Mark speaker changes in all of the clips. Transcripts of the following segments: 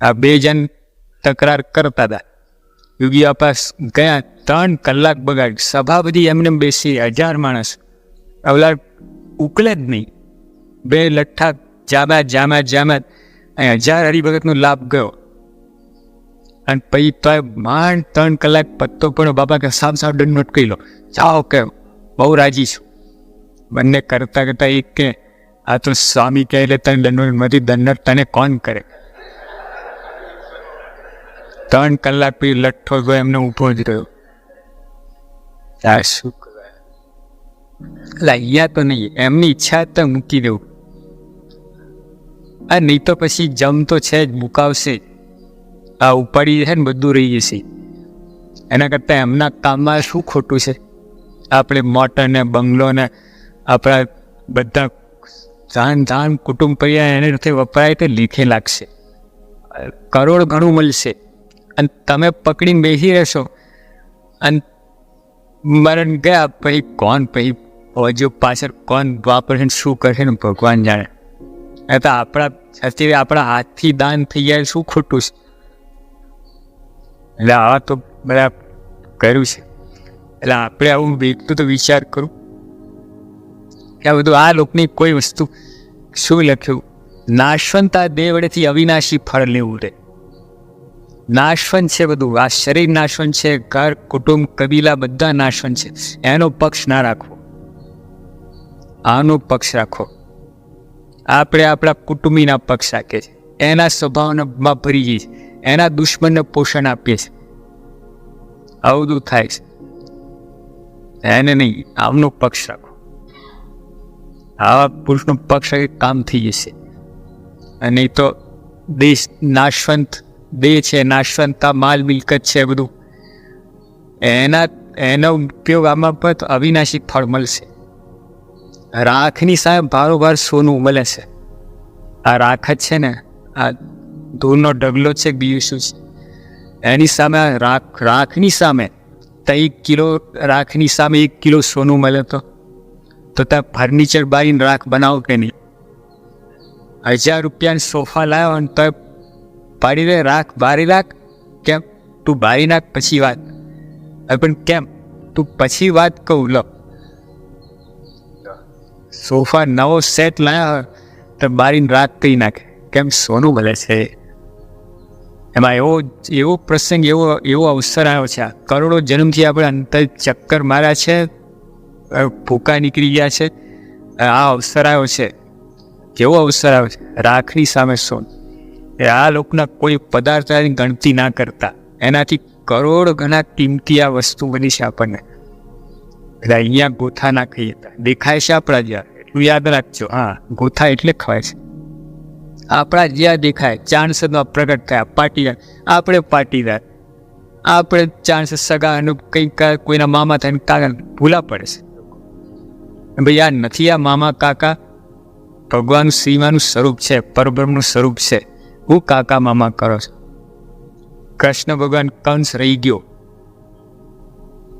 Speaker 1: આ બે જણ તકરાર કરતા હતા. યોગી આપાસ ગયા ત્રણ કલાક બગાડી. સભા બધી એમને બેસી હજાર માણસ. ઓલા ઉકલે જ નહીં. બે લઠ્ઠા જામા જામા જામા અહીં હજાર હરિભગતનો લાભ ગયો. અને પછી તો માંડ ત્રણ કલાક પત્તો પણ બાપા કે સાફ સાફ દંડ કહી લો જાઓ કે બહુ રાજી છું. બંને કરતા કરતા એક કે, આ તો સ્વામી કહે એટલે તને દંડ નથી દંડ તને કોણ કરે? ત્રણ કલાક પછી લઠ્ઠો ગયો એમને ઊભો જ રહ્યો. આ શું? એટલે અહીંયા તો નહીં, એમની ઈચ્છા તો મૂકી દેવું. આ નહીં તો પછી જમ તો છે જ, મુકાવશે આ ઉપાડી છે ને, બધું રહી જશે. એના કરતાં એમના કામમાં શું ખોટું છે? આપણે મોટર ને, બંગલો આપણા બધા જાન જાન કુટુંબ પર્યા એને વપરાય તે લીખે લાગશે. કરોડ ઘણું મળશે. અને તમે પકડીને બેસી રહેશો. અને મરણ ગયા પછી કોણ પછી હજુ પાછળ કોણ વાપરશે શું કરશે ને ભગવાન જાણે. એ તો આપણા અત્યારે આપણા હાથથી દાન થઈ જાય શું ખોટું છે. એટલે આવા તો બધા કર્યું છે. એટલે આપણે આવું વેગતું તો વિચાર કરું. કે આ બધું આ લોકની કોઈ વસ્તુ શું લખ્યું? નાશવંત દેહ વડેથી અવિનાશી ફળ લેવું રે. નાશવંત છે બધું. આ શરીર નાશવંત છે, ઘર, કુટુંબ, કબીલા બધા નાશવંત છે. એનો પક્ષ ના રાખવો. આનો પક્ષ રાખો. આપણે આપણા કુટુંબીના પક્ષ રાખીએ છીએ. એના સ્વભાવમાં ભરી જઈએ છીએ. એના દુશ્મનને પોષણ આપીએ છીએ. આવું બધું થાય છે. એને નહીં, આમનો પક્ષ રાખો. આવા પુરુષનો પક્ષ કામ થઈ જશે. અને તો દેશ નાશવંત દેહ છે, નાશવંતતા, માલ મિલકત છે બધું. એના, એનો ઉપયોગ આમાં પણ અવિનાશિક અવિનાશી ફળ મળશે. રાખની સાહેબ ભારોભાર સોનું મળે છે. આ રાખ જ છે ને, આ ધૂળનો ઢગલો છે, બીજું શું છે? એની સામે રાખ, રાખની સામે તો એક કિલો, રાખની સામે એક કિલો સોનું મળે તો? તો ત્યાં ફર્નિચર બારીને રાખ બનાવો કે નહીં? હજાર રૂપિયાની સોફા લાવ્યો અને તો પાડી દે રાખ, બારી રાખ. કેમ? તું બારી નાખ પછી વાત. હવે પણ કેમ? તું પછી વાત કહું, લો. સોફા નવો સેટ લાવ્યા તો બારીને રાખ કહી નાખે. કેમ? સોનું ભલે છે. એમાં એવો એવો પ્રસંગ, એવો એવો અવસર આવ્યો છે. કરોડો જન્મથી આપણે અંતર ચક્કર માર્યા છે. ભૂકા નીકળી ગયા છે. આ અવસર આવ્યો છે. કેવો અવસર આવ્યો છે? રાખની સામે સોન. એ આ લોકોના કોઈ પદાર્થની ગણતી ના કરતા. એનાથી કરોડ ઘણા કિંમતી આ વસ્તુ બની છે આપણને. એટલે અહીંયા ગોથા ના ખાઈ હતા. દેખાય છે આપણા જ્યાં. એટલું યાદ રાખજો. હા, ગોથા એટલે ખવાય છે. આપણા જ્યાં દેખાય ચાણસદમાં પ્રગટ થયા. પાટીદાર આપણે પાટીદાર આપણે ચાણસ સગાનું કંઈક કોઈના મામા થાય કાકા ભૂલા પડે છે. ભાઈ, આ નથી આ મામા કાકા. ભગવાન શ્રીમાનું સ્વરૂપ છે, પરબ્રહ્મનું સ્વરૂપ છે. હું કાકા મામા કરો છો? કૃષ્ણ ભગવાન કંસ રહી ગયો.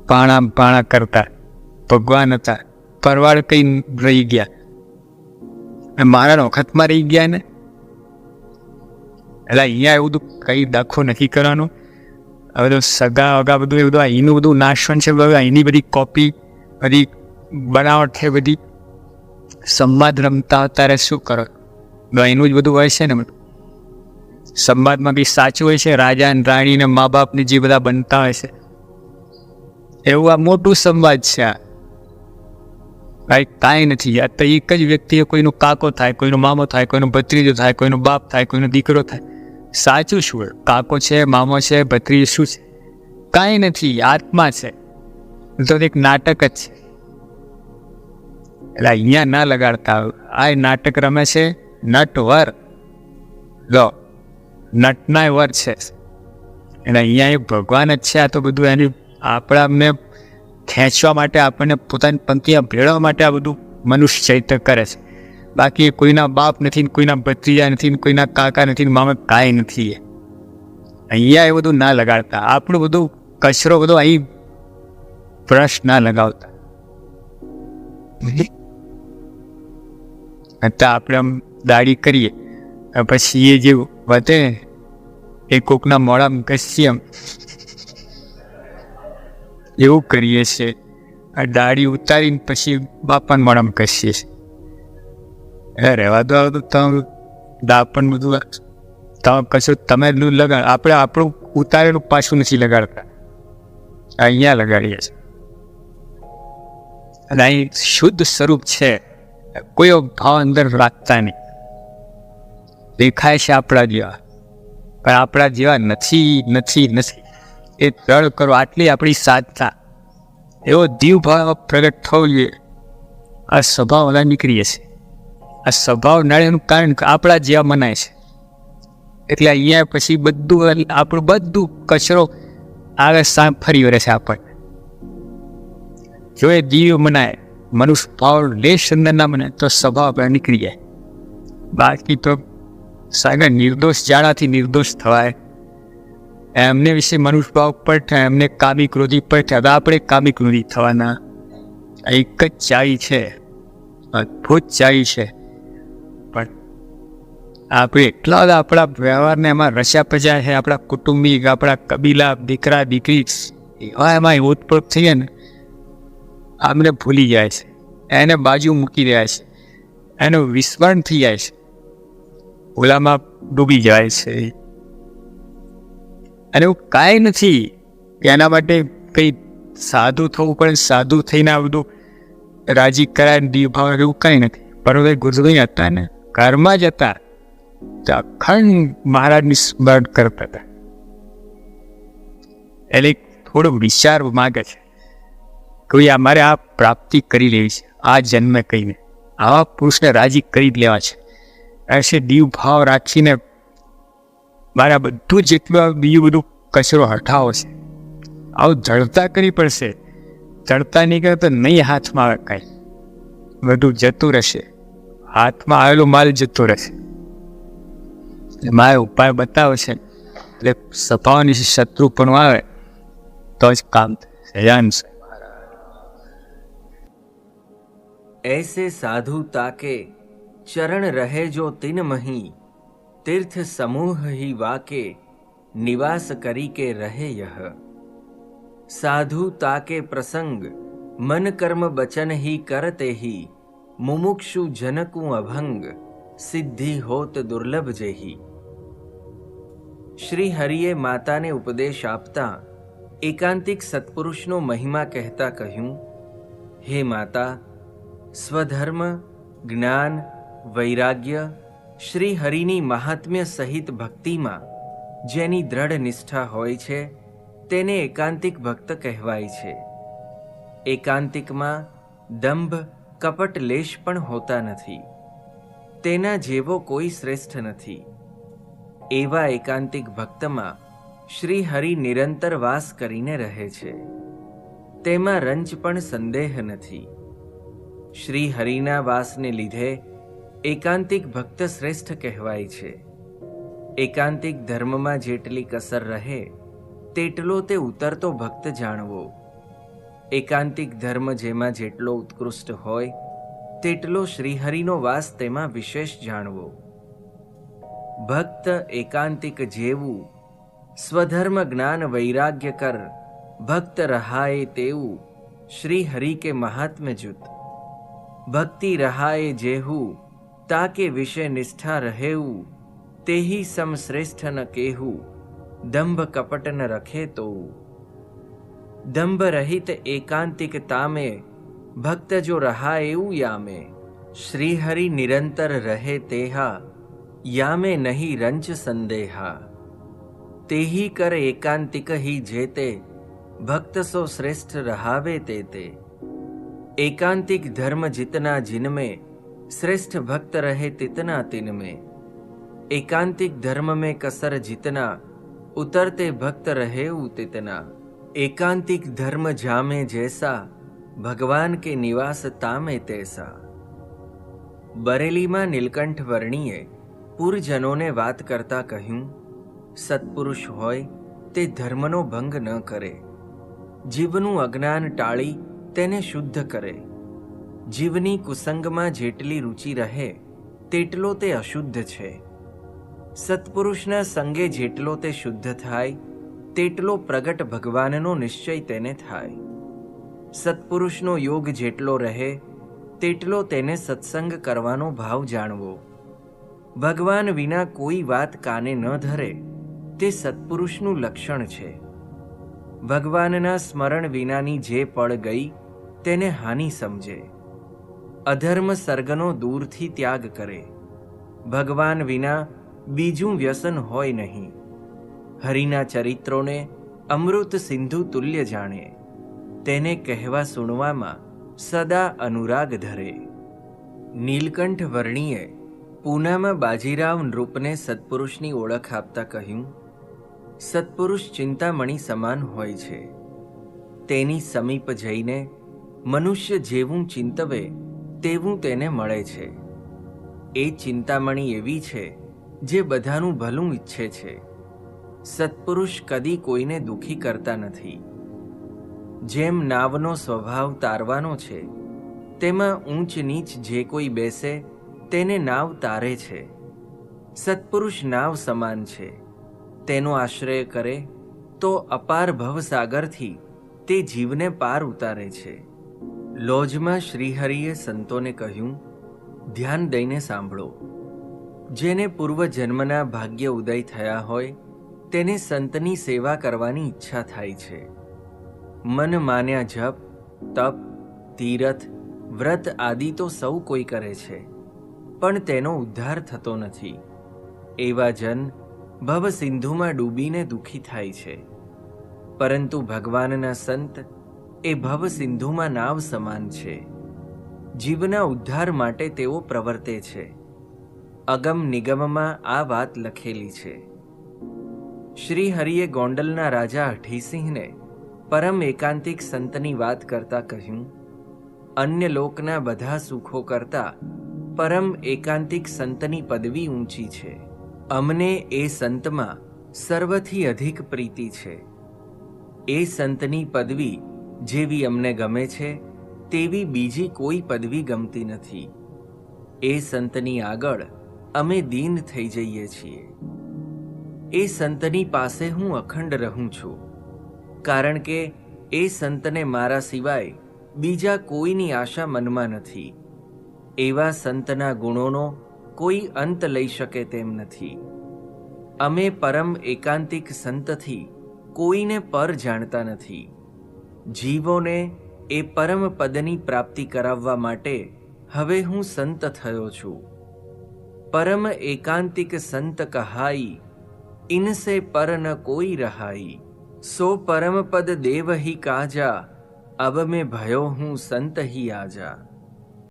Speaker 1: પાણા પાણા કરતા ભગવાન હતા. પરવાળ કઈ રહી ગયા. મારા વખતમાં રહી ગયા ને? એટલે અહીંયા એવું બધું કઈ દાખો નથી કરવાનો. હવે તો સગા વગા બધું એ બધું અહીંનું બધું નાશવન છે અહીંની બધી કોપી બધી બનાવટ છે, બધી સંવાદ રમતા અત્યારે શું કરો? એનું જ બધું હોય છે ને? સંવાદમાં બી સાચું હોય છે? રાજા અને રાણી ને મા બાપને જે બધા બનતા હોય છે. એવું આ મોટું સંવાદ છે આ. કાંઈ કાંઈ નથી. આ તો એક જ વ્યક્તિએ કોઈનો કાકો થાય, કોઈનો મામો થાય, કોઈનો ભત્રીજો થાય, કોઈનો બાપ થાય, કોઈનો દીકરો થાય. સાચું શું કાકો છે, મામો છે, ભત્રીજો શું છે? કાંઈ નથી. આત્મા છે. તો એક નાટક જ છે. એટલે અહીંયા ના લગાડતા. આ નાટક રમે છે નટવર. લો. નટના વર છે. એટલે અહીંયા એ ભગવાન જ છે આ તો બધું એની આપણા અમને ખેંચવા માટે આપણને પોતાની પંક્તિમાં ભેળવા માટે આ બધું મનુષ્ય ચૈત્ય કરે છે. બાકી કોઈના બાપ નથી કોઈના ભત્રીજા નથી કોઈના કાકા નથી મામા કાંઈ નથી એ. અહીંયા એ બધું ના લગાડતા. આપણું બધું કચરો બધો અહીં બ્રશ ના લગાવતા. અત્યારે આપણે આમ દાઢી કરીએ. પછી એ જે વધે. એ કોકના મોડામાં કશ્યમ એવું કરીએ છીએ આ દાઢી ઉતારીને પછી બાપાને મોડામાં કસીએ છીએ એ રહેવા દો તો તમે દાપણ બધું તમે કશું તમે લગાડ, આપણે આપણું ઉતારેલું પાછું નથી લગાડતા. અહીંયા લગાડીએ છીએ અને અહીં શુદ્ધ સ્વરૂપ છે. કોઈ ભાવ અંદર રાખતા નહીં. દેખાય છે આપણા જેવા. પણ આપણા જેવા નથી નથી નથી. એ દળ કરો, આટલી આપણી સાધતા એવો દીવ ભાવ પ્રગટ થવો જોઈએ. આ સ્વભાવ ઓલા નીકળીએ છે આ સ્વભાવ નડેનું કારણ આપણા જેવા મનાય છે. એટલે અહીંયા પછી બધું, આપણું બધું કચરો આગળ સામ ફરી વળે છે આપણને. જો એ દીવ મનાય, મનુષ્ય ભાવ લેશ અંદર ના મને તો સ્વભાવ નીકળી જાય. બાકી તો સાગર નિર્દોષ જાણાથી નિર્દોષ થવાય. એમને વિશે મનુષ્ય ભાવ પર એમને કામી ક્રોધી પર હવે આપણે કામી ક્રોધી થવાના. એક જ ચાવી છે. અદ્ભુત ચાવી છે. પણ આપણે એટલા બધા આપણા વ્યવહારને એમાં રચ્યા પચ્યા છે, આપણા કુટુંબિક, આપણા કબીલા, દીકરા, દીકરી, એવા એમાં ઓતપ્રોત થઈએ ને આમને ભૂલી જાય છે. એને બાજુ મૂકી રહ્યા છે. એનું વિસ્મરણ થઈ જાય છે. ઓલામાં ડૂબી જાય છે. અને એવું કાંઈ નથી કે એના માટે કંઈ સાધુ થવું પણ સાધુ થઈને આ બધું રાજી કરાય દીવ ભાવ એવું કંઈ નથી. પરંતુ ગુરુભાઈ હતા ને, ઘરમાં જ હતા. તો અખંડ મહારાજની સ્મરણ કરતા હતા. એટલે થોડો વિચાર માગે છે કોઈ અમારે આ પ્રાપ્તિ કરી લેવી છે, આ જન્મે કહીને. આવા પુરુષને રાજી કરી લેવા છે. એસે દીવ ભાવ રાખીને મારા બધું જેટલું બીજું બધું કચરો હટાવો છે. આવું જળતા કરી પડશે. જળતા નહીં કરે તો નહીં હાથમાં આવે કાંઈ. બધું જતું રહેશે. હાથમાં આવેલો માલ જતો રહેશે. મારે ઉપાય બતાવે છે. એટલે સભાઓની શત્રુ પણ આવે, તો જ કામ થયાન
Speaker 2: એસે સાધુ તાકે चरण रहे जो तिन मही तीर्थ समूह ही वाके निवास करी के रहे यह साधु ताके प्रसंग मन कर्म बचन ही करते ही मुमुक्षु जनकु अभंग सिद्धि होत दुर्लभ जेही શ્રી હરિએ માતાને ઉપદેશ આપતા એકાંતિક સત્પુરુષનો મહિમા કહેતા કહ્યું હે માતા સ્વધર્મ જ્ઞાન વૈરાગ્ય શ્રી હરિની મહાત્મ્ય સહિત ભક્તિમાં જેની દ્રઢ નિષ્ઠા હોય છે, તેને એકાંતિક ભક્ત કહેવાય છે. એકાંતિકમાં દંભ, કપટ, લેશ પણ હોતા નથી. તેના જેવો કોઈ શ્રેષ્ઠ નથી. એવા એકાંતિક ભક્તમાં શ્રી હરિ નિરંતર વાસ કરીને રહે છે. તેમાં રંચ પણ સંદેહ નથી. શ્રી હરિના વાસને લીધે એકાંતિક ભક્ત શ્રેષ્ઠ કહેવાય છે. એકાંતિક ધર્મમાં જેટલી કસર રહે, તેટલો તે ઉતરતો ભક્ત જાણવો. એકાંતિક ધર્મ જેમાં જેટલો ઉત્કૃષ્ટ હોય, તેટલો શ્રીહરિનો વાસ તેમાં વિશેષ જાણવો. ભક્ત એકાંતિક જેવું, સ્વધર્મ જ્ઞાન વૈરાગ્ય કર ભક્ત રહાય તેવું શ્રી હરિ કે મહાત્મ્ય જુત ભક્તિ રહાય જેહું ताके विषय निष्ठा रहेउ ते ही समश्रेष्ठ न केहु, दंभ कपट न रखे तो। दंभ रहित एकांतिक तामे भक्त जो रहा एऊ या में श्रीहरि निरंतर रहे तेहा या में नहीं रंच संदेहा। ते कर एकांतिक ही जेते, भक्त सो श्रेष्ठ रहावे ते ते एकांतिक धर्म जितना जिनमें श्रेष्ठ भक्त रहे तितना तिनमें एकांतिक धर्म में कसर जितना उतरते भक्त रहे तितना एकांतिक धर्म जामे जैसा भगवान के निवास तामे तैसा બરેલીમાં નીલકંઠ વર્ણીએ પૂરજનોને વાત કરતા કહ્યું સત્પુરુષ હોય તે ધર્મનો ભંગ ન કરે જીવનું અજ્ઞાન ટાળી તેને શુદ્ધ કરે જીવની કુસંગમાં જેટલી રુચિ રહે, તેટલો તે અશુદ્ધ છે. સત્પુરુષના સંગે જેટલો તે શુદ્ધ થાય, તેટલો પ્રગટ ભગવાનનો નિશ્ચય તેને થાય. સત્પુરુષનો યોગ જેટલો રહે, તેટલો તેને સત્સંગ કરવાનો ભાવ જાણવો. ભગવાન વિના કોઈ વાત કાને ન ધરે, તે સત્પુરુષનું લક્ષણ છે. ભગવાનના સ્મરણ વિનાની જે પળ ગઈ, તેને હાનિ સમજે. અધર્મ સર્ગનો દૂરથી ત્યાગ કરે. ભગવાન વિના બીજું વ્યસન હોય નહીં. હરિના ચરિત્રોને અમૃત સિંધુ તુલ્ય જાણે. તેને કહેવા સુણવામાં સદા અનુરાગ ધરે. નીલકંઠ વર્ણીએ પૂનામાં બાજીરાવ નૃપને સત્પુરુષની ઓળખ આપતા કહ્યું, સત્પુરુષ ચિંતામણી સમાન હોય છે. તેની સમીપ જઈને મનુષ્ય જેવું ચિંતવે તેવું તેને મળે છે. એ ચિંતામણી એવી છે જે બધાનું ભલું ઈચ્છે છે. સત્પુરુષ કદી કોઈને દુઃખી કરતા નથી. જેમ નાવનો સ્વભાવ તારવાનો છે, તેમાં ઊંચ નીચ જે કોઈ બેસે, તેને નાવ તારે છે. સત્પુરુષ નાવ સમાન છે. તેનો આશ્રય કરે તો અપાર ભવસાગરથી તે જીવને પાર ઉતારે છે. લોજમાં શ્રીહરિએ સંતોને કહ્યું, ધ્યાન દઈને સાંભળો. જેને પૂર્વજન્મના ભાગ્ય ઉદય થયા હોય, તેને સંતની સેવા કરવાની ઈચ્છા થાય છે. મન માન્યા જપ, તપ, તીરથ, વ્રત આદિ તો સૌ કોઈ કરે છે, પણ તેનો ઉદ્ધાર થતો નથી. એવા જન ભવ સિંધુમાં ડૂબીને દુઃખી થાય છે. પરંતુ ભગવાનના સંત એ ભવ સિંધુમાં નાવ સમાન છે. જીવના ઉદ્ધાર માટે તેઓ પ્રવર્તે છે. અગમ નિગમમાં આ વાત લખેલી છે. શ્રી હરિએ ગોંડલના રાજા હઠીસિંહને પરમ એકાંતિક સંતની વાત કરતા કહ્યું, અન્ય લોકના બધા સુખો કરતા પરમ એકાંતિક સંતની પદવી ઊંચી છે. અમને એ સંતમાં સર્વથી અધિક પ્રીતિ છે. એ સંતની પદવી જેવી અમને ગમે છે, તેવી બીજી કોઈ પદવી ગમતી નથી. એ સંતની આગળ અમે દીન થઈ જઈએ છીએ. એ સંતની પાસે હું અખંડ રહું છું. કારણ કે એ સંતને મારા સિવાય બીજા કોઈની આશા મનમાં નથી. એવા સંતના ગુણોનો કોઈ અંત લઈ શકે તેમ નથી. અમે પરમ એકાંતિક સંતથી કોઈને પર જાણતા નથી. જીવોને એ પરમ પદની પ્રાપ્તિ કરાવવા માટે હવે હું સંત થયો છું. પરમ એકાંતિક સંત કહાઈ, ઇનસે પર ન કોઈ રહાઈ. સો પરમ પદ દેવ હિ કાજા, અબ મેં ભયો હું સંત હી આજા.